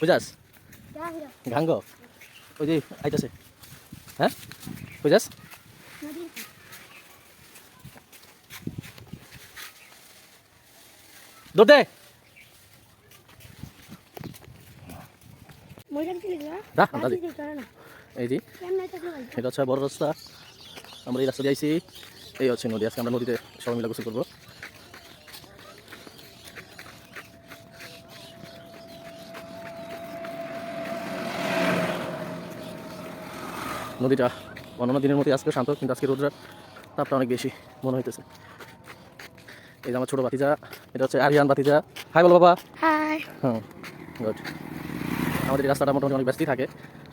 বুঝাস গাঙ্গ ওই যে আইতাছে। হ্যাঁ? বুঝাস দৌড়। এই যে বড় রাস্তা। আমরা এই রাস্তা দিয়ে আইছি। এই হচ্ছে নদী। আজকে আমরা নদীতে সবাই মিলে গোসল করব। নদীটা অন্যান্য দিনের মধ্যে আজকে শান্ত কিন্তু আজকে রোদ্রের তাপটা অনেক বেশি মনে হইতেছে। এই যে আমার ছোটো বাতিজা এটা হচ্ছে আরিয়ান বাতিজা হাই বলো বাবা। হাই হুম গুড আমাদের এই রাস্তাটা মোটামুটি অনেক ব্যস্তই থাকে।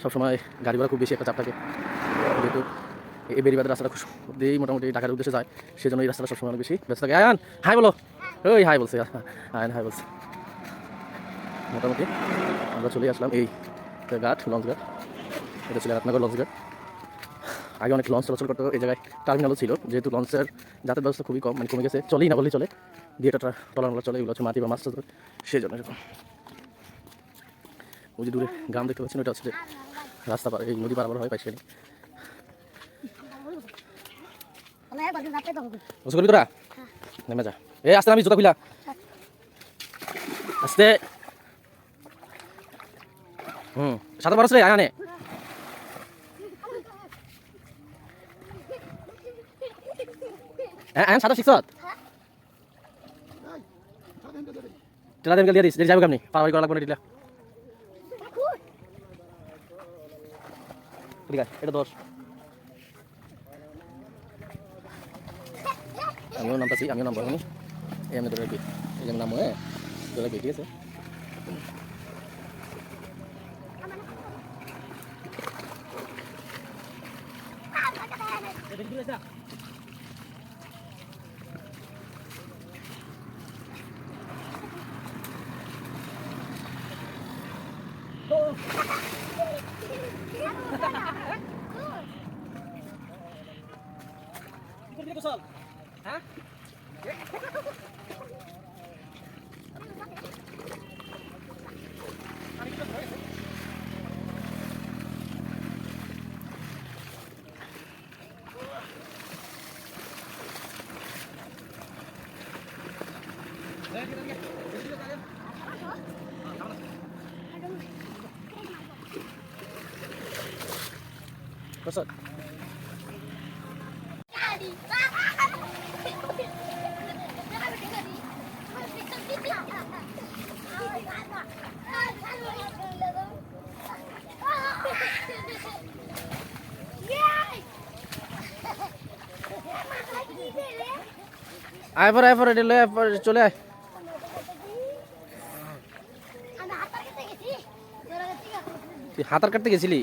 সবসময় গাড়ি ঘোড়া খুব বেশি একটা চাপ থাকে। যেহেতু এই বেরিবাদের রাস্তাটা খুব দিয়েই মোটামুটি ঢাকার উদ্দেশ্যে যায় সেই জন্য এই রাস্তাটা সবসময় অনেক বেশি ব্যস্ত থাকে। আয়ান হাই বলো। ওই হাই বলছে। আয়ান হাই বলছে। মোটামুটি আমরা চলে আসলাম এই ঘাট লঞ্চ ঘাট। এটা ছিল রাতনগর লঞ্চ ঘাট। আগে অনেক লঞ্চ চলাচল করতো এই জায়গায় টার্মিনালও ছিল। যেহেতু লঞ্চের যাতায়াত ব্যবস্থা খুবই কম মানে কমে গেছে চলেই না বললেই চলে। দিয়ে এটা টলানগুলো চলে এগুলো হচ্ছে মাটি বা মাছ সেই জন্য এরকম। ওই যে দূরে গ্রাম দেখতে পাচ্ছেন ওটা হচ্ছে যে রাস্তা পার এই নদী পারাবার হয় পাইছি বুঝতে করবি তোরা? নেমে যা। এই আস্তে আমি জুতা খুলা আস্তে। হুম সাঁতার পারস রে আয়ানে হ্যাঁ সাঁতার শিখছ? টেলা দেন দিয়ে দিস যাব কেমনি? পারাবাড়ি করা লাগবে না টিলা ঠিক আছে এটা দশ আমিও নামতাছি আমিও নামবো এখন এই আমি তোরা কি এই যে নামো হ্যাঁ কি ঠিক আছে। Ikut dia kesal. Kita lihat. Kita lihat. Sama-sama. Besar. আয় পর আয় পর এটা লয়ে আয় পর, চলে আয় তুই হাতার কাটতে গেছিলি?